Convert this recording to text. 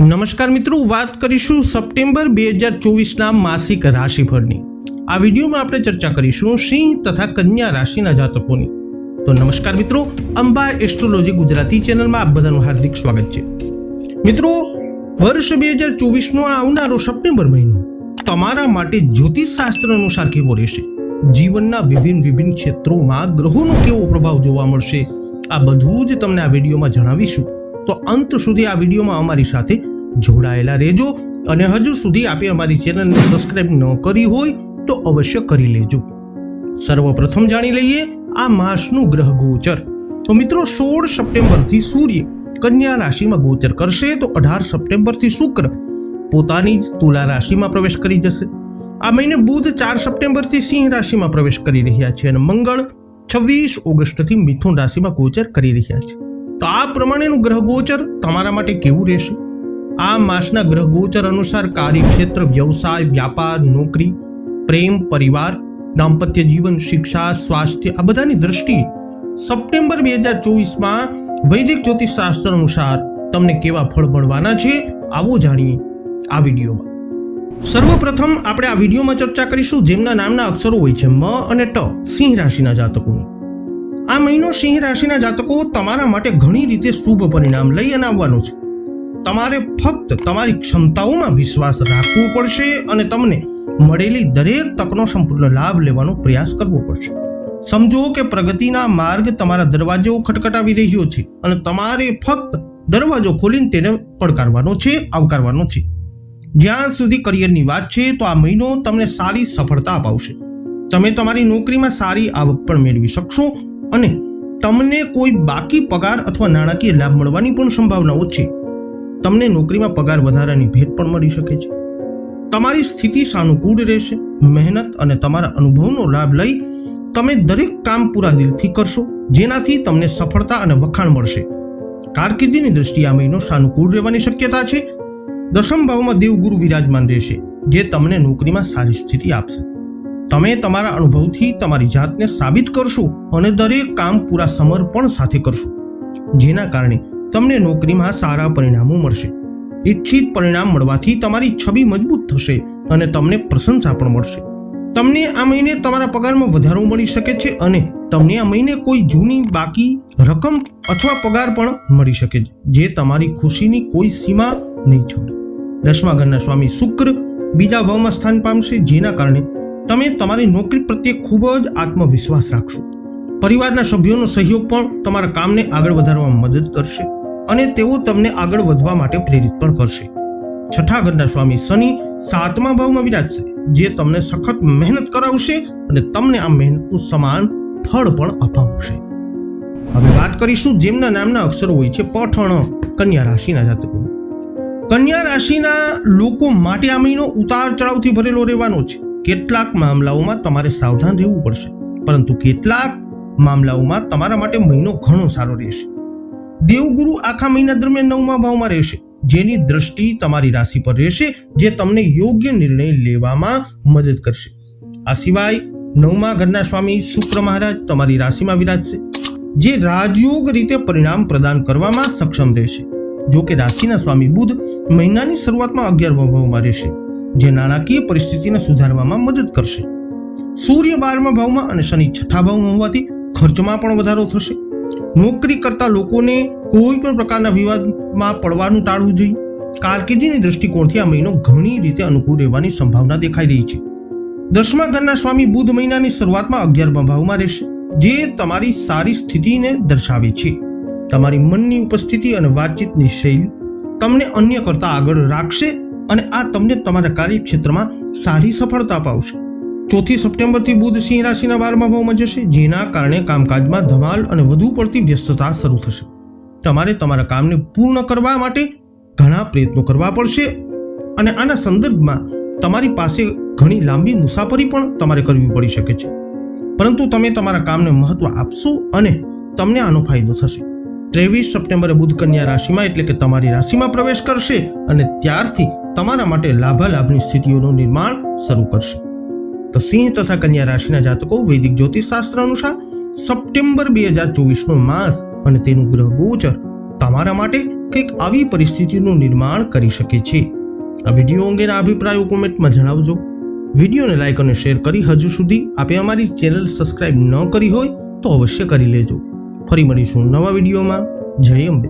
નમસ્કાર મિત્રો, વાત કરીશું સપ્ટેમ્બર બે હજાર ચોવીસના માસિક રાશિફળની. આ વિડીયોમાં આપણે ચર્ચા કરીશું સિંહ તથા કન્યા રાશિના જાતકોની. તો નમસ્કાર મિત્રો, અંબા એસ્ટ્રોલોજી ગુજરાતી ચેનલમાં આપ બધાનું હાર્દિક સ્વાગત છે. મિત્રો, વર્ષ બે હજાર ચોવીસનો આવનારો સપ્ટેમ્બર મહિનો તમારા માટે જ્યોતિષ શાસ્ત્ર અનુસાર કેવો રહેશે? જીવનના વિભિન્ન વિભિન્ન ક્ષેત્રોમાં ગ્રહોનો કેવો પ્રભાવ જોવા મળશે? આ બધું જ તમને આ વિડીયોમાં જણાવીશું. તો અંત સુધી આ વિડીયોમાં અમારી સાથે જોડાયેલા રહેજો અને હજુ સુધી આપે અમારી ચેનલને સબસ્ક્રાઇબ ન કરી હોય તો અવશ્ય કરી લેજો. સર્વપ્રથમ જાણી લઈએ આ માસનું ગ્રહ ગોચર. તો મિત્રો, સોળ સપ્ટેમ્બરથી સૂર્ય કન્યા રાશિમાં ગોચર કરશે તો અઢાર સપ્ટેમ્બરથી શુક્ર પોતાની જ તુલા રાશિમાં પ્રવેશ કરી જશે. આ મહિને બુધ ચાર સપ્ટેમ્બરથી સિંહ રાશિમાં પ્રવેશ કરી રહ્યા છે અને મંગળ છવ્વીસ ઓગસ્ટથી મિથુન રાશિમાં ગોચર કરી રહ્યા છે. તો આ પ્રમાણેનું ગ્રહ ગોચર તમારા માટે કેવું રહેશે? આ માસના ગ્રહ ગોચર અનુસાર કાર્યક્ષેત્ર, વ્યવસાય, વ્યાપાર, નોકરી, પ્રેમ, પરિવાર, દાંપત્ય જીવન, શિક્ષા, સ્વાસ્થ્ય, આ બધાની દ્રષ્ટિ સપ્ટેમ્બર બે હજાર ચોવીસમાં વૈદિક જ્યોતિષ શાસ્ત્ર અનુસાર તમને કેવા ફળ મળવાના છે આવો જાણીએ આ વિડીયોમાં. સર્વપ્રથમ આપણે આ વિડીયોમાં ચર્ચા કરીશું જેમના નામના અક્ષરો હોય છે મ અને ટ, સિંહ રાશિના જાતકોની. આ મહિનો સિંહ રાશિના જાતકો તમારા માટે ઘણી રીતે શુભ પરિણામ લઈ અને આવવાનો છે. તમારે ફક્ત તમારી ક્ષમતાઓમાં વિશ્વાસ રાખવો પડશે અને તમને મળેલી દરેક તકનો સંપૂર્ણ લાભ લેવાનો પ્રયાસ કરવો પડશે. સમજો કે પ્રગતિના માર્ગ તમારા દરવાજો ખટખટાવી રહ્યો છે અને તમારે ફક્ત દરવાજો ખોલીને તેને પડકારવાનો છે, આવકારવાનો છે. જ્યાં સુધી કરિયરની વાત છે, તો આ મહિનો તમને સારી સફળતા અપાવશે. તમે તમારી નોકરીમાં સારી આવક પણ મેળવી શકશો અને તમને કોઈ બાકી પગાર અથવા નાણાકીય લાભ મળવાની પણ સંભાવનાઓ છે. તમને નોકરીમાં પગાર વધારાની ભેટ પણ મળી શકે છે. તમારી સ્થિતિ સાનુકૂળ રહેશે, મહેનત અને તમારા અનુભવનો લાભ લઈ તમે દરેક કામ પૂરા દિલથી કરશો, જેનાથી તમને સફળતા અને વખાણ મળશે. કારકિર્દીની દ્રષ્ટિએ આ મહિનો સાનુકૂળ રહેવાની શક્યતા છે. દશમ ભાવમાં દેવગુરુ વિરાજમાન રહેશે, જે તમને નોકરીમાં સારી સ્થિતિ આપશે. તમે તમારા અનુભવથી તમારી જાતને સાબિત કરશો અને દરેક કામ પૂરા સમર્પણ સાથે કરશો, જેના કારણે તમને નોકરીમાં સારા પરિણામો મળશે. ઈચ્છિત પરિણામ મળવાથી તમારી છબી મજબૂત થશે અને તમને પ્રશંસા પણ મળશે. તમને આ મહિને તમારા પગારમાં વધારો મળી શકે છે અને તમને આ મહિને કોઈ જૂની બાકી રકમ અથવા પગાર પણ મળી શકે છે, જે તમારી ખુશીની કોઈ સીમા નહીં છોડે. દસમા ઘરના સ્વામી શુક્ર બીજા ભાવમાં સ્થાન પામશે, જેના કારણે તમે તમારી નોકરી પ્રત્યે ખૂબ જ આત્મવિશ્વાસ રાખશો. પરિવારના સભ્યોનો સહયોગ પણ તમારા કામને આગળ વધારવામાં મદદ કરશે. અને તેઓ તમને આગળ વધવા માટે પ્રેરિત પણ કરશે. છઠ્ઠા ઘરના સ્વામી શનિ સાતમા ભાવમાં વિરાજશે, જે તમને સખત મહેનત કરાવશે અને તમને આ મહેનતનું સમાન ફળ પણ અપાવશે. હવે વાત કરીશું જેમના નામના અક્ષરો હોય છે પઠણ, કન્યા રાશિના જાતકો. કન્યા રાશિના લોકો માટે આ મહિનો ઉતાર ચઢાવથી ભરેલો રહેવાનો છે. કેટલાક મામલાઓમાં તમારે સાવધાન રહેવું પડશે, પરંતુ કેટલાક મામલાઓમાં તમારા માટે મહિનો ઘણો સારો રહેશે. દેવગુરુ આખા મહિના દરમિયાન નવમા ભાવમાં રહેશે. જેની દ્રષ્ટિ તમારી રાશિ પર રહેશે, જે તમને યોગ્ય નિર્ણય લેવામાં મદદ કરશે. આ સિવાય નવમા ઘરના સ્વામી શુક્ર મહારાજ તમારી રાશિમાં વિરાજશે, જે રાજયોગ રીતે પરિણામ પ્રદાન કરવામાં સક્ષમ રહેશે. જો કે રાશિના સ્વામી બુધ મહિનાની શરૂઆતમાં અગિયારમા ભાવમાં રહેશે, જે નાણાકીય પરિસ્થિતિને સુધારવામાં મદદ કરશે. સૂર્ય બારમા ભાવમાં અને શનિ છઠ્ઠા ભાવમાં હોવાથી ખર્ચમાં પણ વધારો થશે. નોકરી કરતા લોકોને કોઈ પણ પ્રકારના વિવાદમાં પડવાનું ટાળવું જોઈએ. કારકિર્દીની દ્રષ્ટિકોણથી આ મહિનો ઘણી રીતે અનુકૂળ રહેવાની સંભાવના દેખાઈ રહી છે. દસમા ઘરના સ્વામી બુધ મહિનાની શરૂઆતમાં અગિયારમા ભાવમાં રહેશે, જે તમારી સારી સ્થિતિને દર્શાવે છે. તમારી મનની ઉપસ્થિતિ અને વાતચીતની શૈલી તમને અન્ય કરતા આગળ રાખશે અને આ તમને તમારા કાર્યક્ષેત્રમાં સારી સફળતા અપાવશે ચોથી સપ્ટેમ્બરથી બુધ સિંહ રાશિના બારમા ભાવમાં જશે, જેના કારણે કામકાજમાં ધમાલ અને વધુ પડતી વ્યસ્તતા શરૂ થશે. તમારે તમારા કામને પૂર્ણ કરવા માટે ઘણા પ્રયત્નો કરવા પડશે અને આના સંદર્ભમાં તમારી પાસે ઘણી લાંબી મુસાફરી પણ તમારે કરવી પડી શકે છે. પરંતુ તમે તમારા કામને મહત્વ આપશો અને તમને આનો ફાયદો થશે. ત્રેવીસ સપ્ટેમ્બરે બુધ કન્યા રાશિમાં, એટલે કે તમારી રાશિમાં પ્રવેશ કરશે અને ત્યારથી તમારા માટે લાભાલાભની સ્થિતિઓનું નિર્માણ શરૂ કરશે. તો સિંહ તથા કન્યા રાશિના જાતકો વૈદિક જ્યોતિષ શાસ્ત્ર અનુસાર સપ્ટેમ્બર બે હજાર ચોવીસનો માસ અને તેનું ગ્રહ ગોચર તમારા માટે કંઈક આવી પરિસ્થિતિનું નિર્માણ કરી શકે છે. આ વીડિયો અંગેના અભિપ્રાયો કોમેન્ટમાં જણાવજો. વિડીયોને લાઇક અને શેર કરી હજુ સુધી આપે અમારી ચેનલ સબસ્ક્રાઇબ ન કરી હોય તો અવશ્ય કરી લેજો. ફરી મળીશું નવા વિડીયોમાં. જય અંબે.